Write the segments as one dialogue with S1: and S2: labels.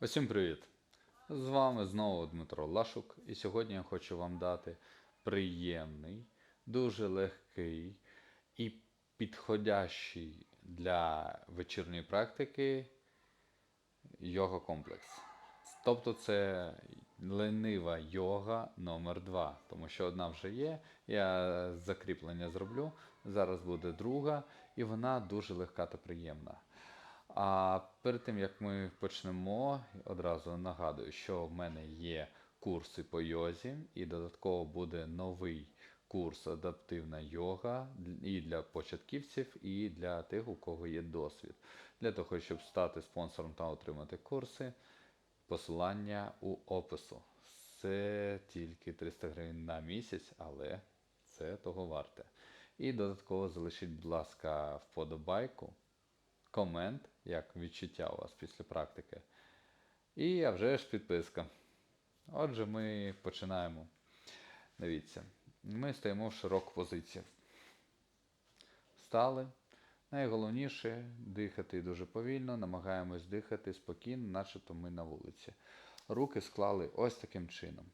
S1: Усім привіт! З вами знову Дмитро Лашук, і сьогодні я хочу вам дати приємний, дуже легкий і підходящий для вечірньої практики йога комплекс. Тобто це ленива йога номер 2 тому що одна вже є, я закріплення зроблю, зараз буде друга, і вона дуже легка та приємна. А перед тим як ми почнемо, одразу нагадую, що в мене є курси по йозі, і додатково буде новий курс адаптивна йога і для початківців, і для тих, у кого є досвід. Для того, щоб стати спонсором та отримати курси, посилання у опису. Це тільки 300 гривень на місяць, але це того варте. І додатково залишіть, будь ласка, вподобайку комент, як відчуття у вас після практики. І а вже ж підписка. Отже, ми починаємо. Дивіться, ми стоїмо в широку позицію. Стали. Найголовніше дихати дуже повільно, намагаємось дихати спокійно, начебто ми на вулиці. Руки склали ось таким чином.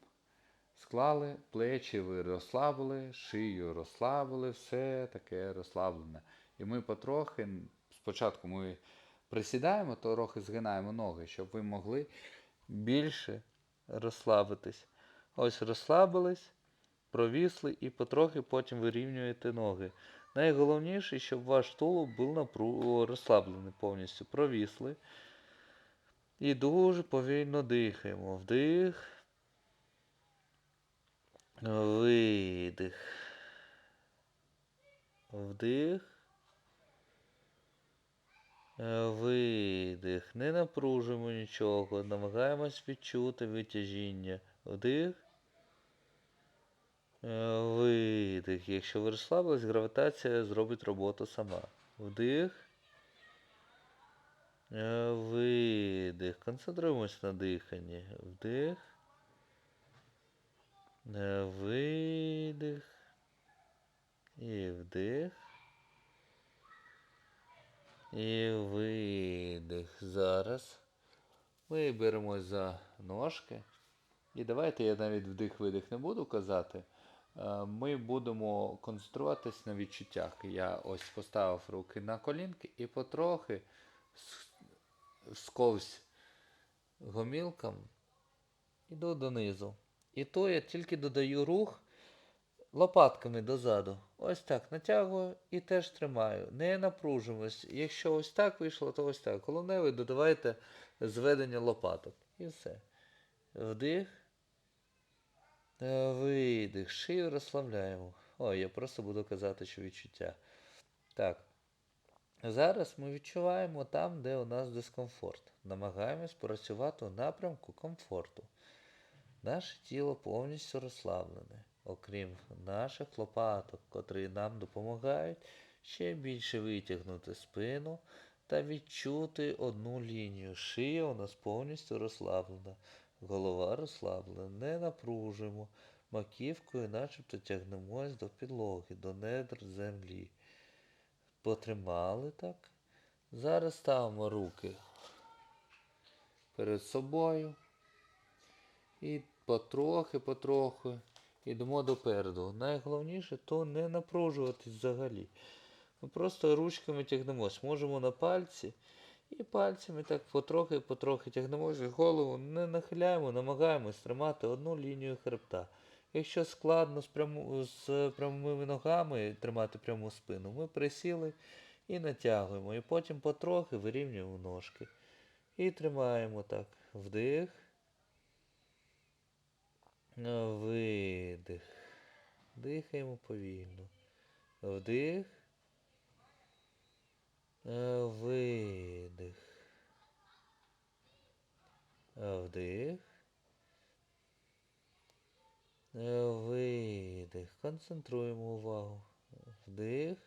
S1: Склали, плечі ви розслабили, шию розслабили, все таке розслаблене. І ми потрохи, спочатку ми присідаємо, то трохи згинаємо ноги, щоб ви могли більше розслабитись. Ось розслабились, провісли і потрохи потім вирівнюєте ноги. Найголовніше, щоб ваш тулуб був напру... розслаблений повністю. Провісли. І дуже повільно дихаємо. Вдих. Видих. Вдих. Е, Видих. Не напружуємо нічого. Намагаємось відчути витяжіння. Вдих. Е, Видих. Якщо ви розслабились, гравітація зробить роботу сама. Вдих. Е, Видих. Концентруємось на диханні. Вдих. Видих. І вдих. І видих. Зараз. Ми беремо за ножки. І давайте я навіть вдих-видих не буду казати. Е, Ми будемо концентруватись на відчуттях. Я ось поставив руки на колінки і потрохи сковсь гомілкам іду донизу. І то я тільки додаю рух лопатками дозаду. Ось так натягую і теж тримаю. Не напружуємось. Якщо ось так вийшло, то ось так. Головне, ви додавайте зведення лопаток. І все. Вдих. Е, Видих. Шию розслабляємо. Ой, я просто буду казати, що відчуття. Так. Зараз ми відчуваємо там, де у нас дискомфорт. Намагаємось працювати у напрямку комфорту. Наше тіло повністю розслаблене, окрім наших лопаток, котрі нам допомагають ще більше витягнути спину та відчути одну лінію. Шия у нас повністю розслаблена, голова розслаблена, не напружуємо, маківкою начебто тягнемось до підлоги, до недр землі. Потримали так. Зараз ставимо руки перед собою. І потрохи-потрохи йдемо допереду. Найголовніше то не напружуватись взагалі. Ми просто ручками тягнемось. Можемо на пальці. І пальцями так потрохи-потрохи тягнемось. Голову не нахиляємо, намагаємось тримати одну лінію хребта. Якщо складно з, пряму, з прямими ногами тримати пряму спину, ми присіли і натягуємо. І потім потрохи вирівнюємо ножки. І тримаємо так. Вдих. Е, Видих. Дихаємо повільно. Вдих. Видих. Вдих. Видих. Концентруємо увагу. Вдих.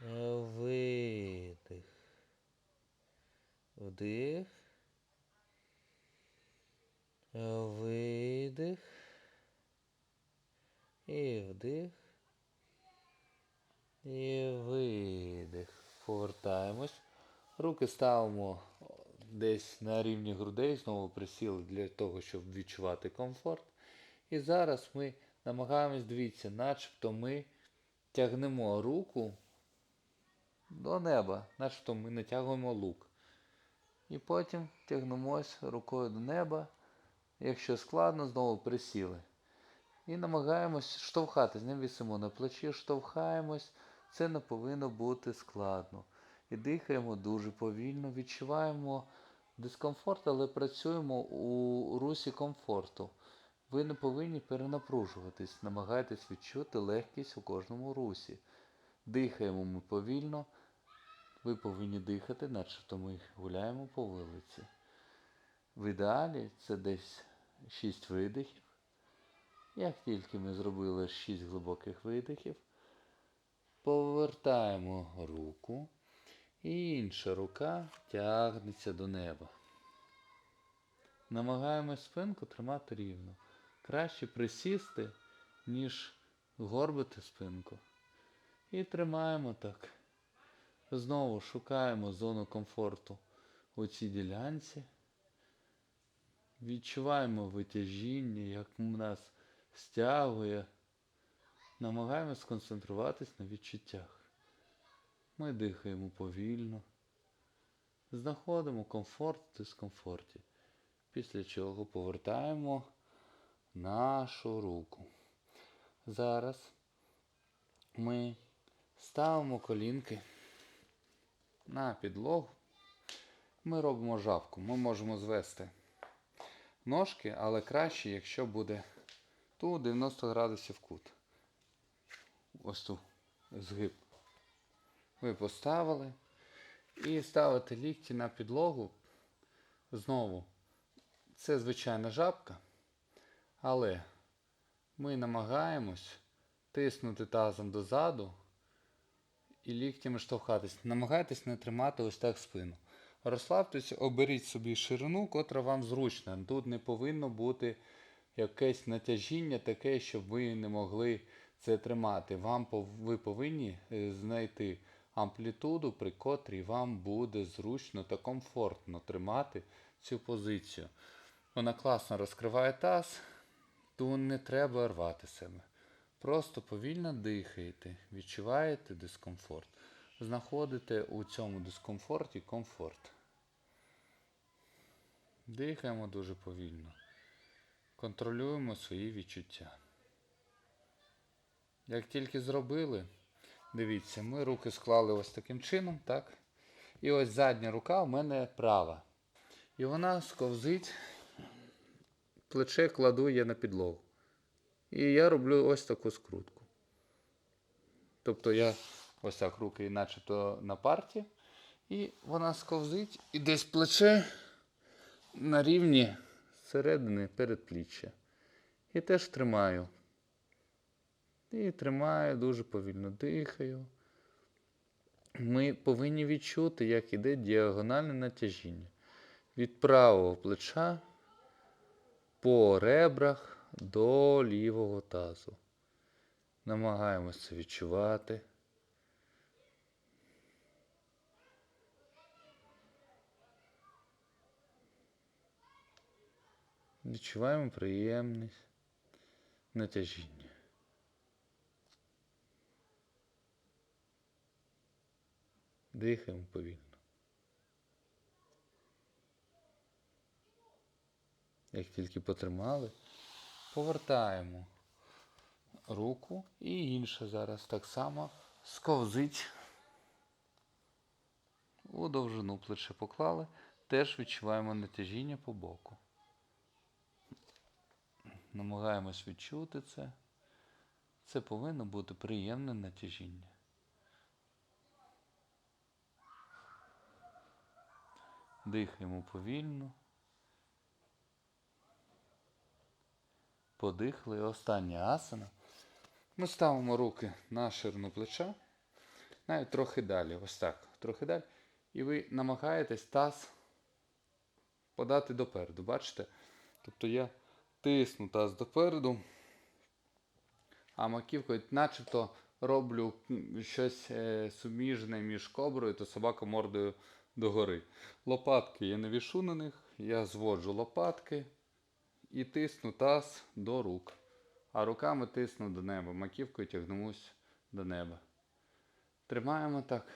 S1: Видих. Вдих. Е, Видих. І вдих. І видих. Повертаємось. Руки ставимо десь на рівні грудей, знову присіли для того, щоб відчувати комфорт. І зараз ми намагаємось, дивіться, начебто ми тягнемо руку до неба, начебто ми натягуємо лук. І потім тягнемось рукою до неба. Якщо складно, знову присіли. І намагаємось штовхати. З ним вісимо на плечі, штовхаємось. Це не повинно бути складно. І дихаємо дуже повільно, відчуваємо дискомфорт, але працюємо у русі комфорту. Ви не повинні перенапружуватись, намагайтесь відчути легкість у кожному русі. Дихаємо ми повільно. Ви повинні дихати, начебто ми гуляємо по вулиці. В ідеалі це десь 6 видихів. Як тільки ми зробили 6 глибоких видихів, повертаємо руку, і інша рука тягнеться до неба. Намагаємось спинку тримати рівно. Краще присісти, ніж горбити спинку. І тримаємо так. Знову шукаємо зону комфорту у цій ділянці. Відчуваємо витяжіння, як нас стягує. Намагаємося сконцентруватись на відчуттях. Ми дихаємо повільно. Знаходимо комфорт в дискомфорті. Після чого повертаємо нашу руку. Зараз ми ставимо колінки на підлогу. Ми робимо жабку. Ми можемо звести ножки, але краще, якщо буде ту 90 градусів кут. Ось ту згиб. Ви поставили. І ставите лікті на підлогу. Знову. Це звичайна жабка. Але ми намагаємось тиснути тазом дозаду і ліктями штовхатись. Намагайтесь не тримати ось так спину. Розслабтесь, оберіть собі ширину, котра вам зручна. Тут не повинно бути якесь натяжіння таке, щоб ви не могли це тримати. Вам ви повинні е, знайти амплітуду, при котрій вам буде зручно та комфортно тримати цю позицію. Вона класно розкриває таз, то не треба рвати себе. Просто повільно дихаєте, відчуваєте дискомфорт. Знаходите у цьому дискомфорті комфорт. Дихаємо дуже повільно. Контролюємо свої відчуття. Як тільки зробили, дивіться, ми руки склали ось таким чином, так? І ось задня рука у мене права. І вона сковзить, плече кладу я на підлогу. І я роблю ось таку скрутку. Тобто я ось так руки начебто на парті, і вона сковзить, і десь плече на рівні середини передпліччя. І теж тримаю. І тримаю, дуже повільно дихаю. Ми повинні відчути, як іде діагональне натяжіння. Від правого плеча по ребрах до лівого тазу. Намагаємося відчувати. Відчуваємо приємність натяжіння. Дихаємо повільно. Як тільки потримали, повертаємо руку і інша зараз так само сковзить у довжину плече поклали, теж відчуваємо натяжіння по боку. Намагаємось відчути це. Це повинно бути приємне натяжіння. Дихаємо повільно. Подихали. Остання асана. Ми ставимо руки на ширину плеча. Навіть трохи далі. Ось так. Трохи далі. І ви намагаєтесь таз подати допереду. Бачите? Тобто я тисну таз допереду, а маківкою начебто роблю щось е, суміжне між коброю та собака мордою догори. Лопатки я не вішу на них, я зводжу лопатки і тисну таз до рук. А руками тисну до неба, маківкою тягнусь до неба. Тримаємо так,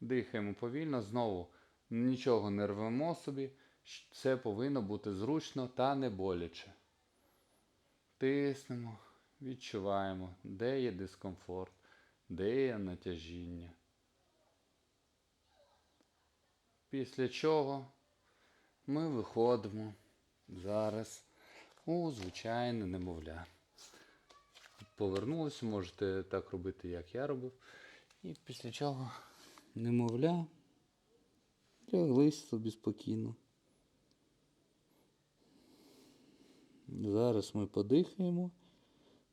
S1: дихаємо повільно, знову нічого не рвемо собі. Це повинно бути зручно та не боляче. Тиснемо, відчуваємо, де є дискомфорт, де є натяжіння. Після чого ми виходимо зараз у звичайне немовля. Повернулися, можете так робити, як я робив. І після чого немовля ляглись собі спокійно. Зараз ми подихаємо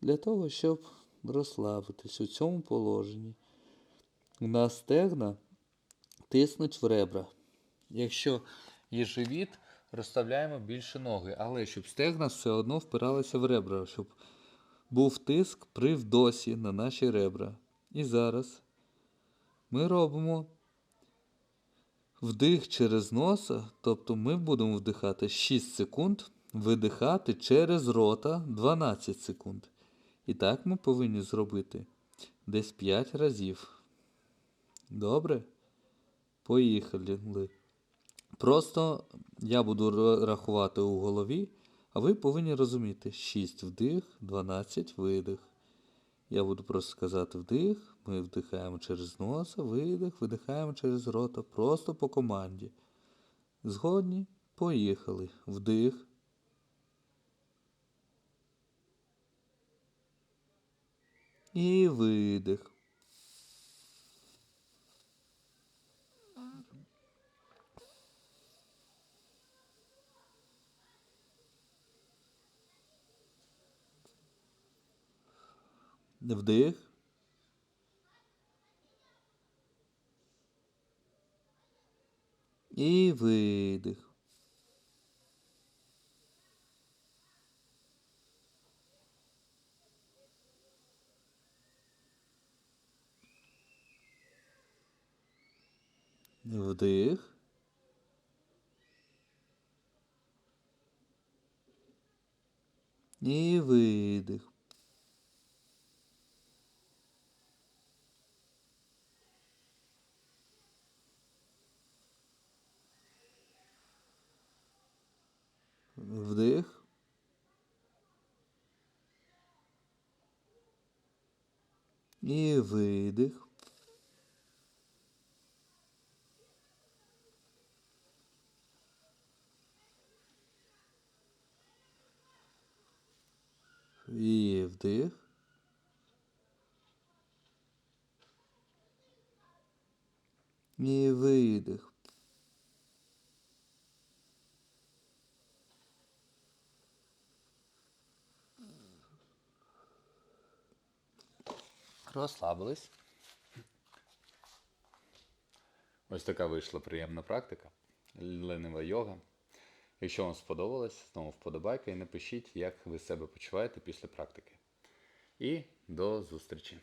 S1: для того, щоб розслабитись у цьому положенні. У нас стегна тиснуть в ребра. Якщо є живіт, розставляємо більше ноги, але щоб стегна все одно впиралися в ребра, щоб був тиск при вдосі на наші ребра. І зараз ми робимо вдих через носа, тобто ми будемо вдихати 6 секунд, видихати через рота 12 секунд. І так ми повинні зробити десь 5 разів. Добре? Поїхали. Просто я буду рахувати у голові, а ви повинні розуміти 6 вдих, 12 видих. Я буду просто сказати вдих, ми вдихаємо через носа, видих, видихаємо через рота, просто по команді. Згодні? Поїхали. Вдих. І видих. Вдих. І видих. Вдих. І видих. Вдих. І видих. І вдих. І видих. Розслабились. Ось така вийшла приємна практика. Ленива йога. Якщо вам сподобалось, знову вподобайка і напишіть, як ви себе почуваєте після практики. І до зустрічі!